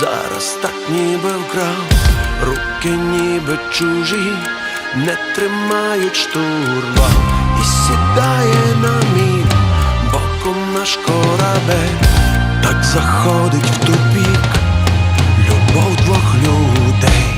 зараз так ніби вкрав, руки ніби чужі, не тримають штурва і сідає на мій боком наш корабель, так заходить в тупік, любов двох людей.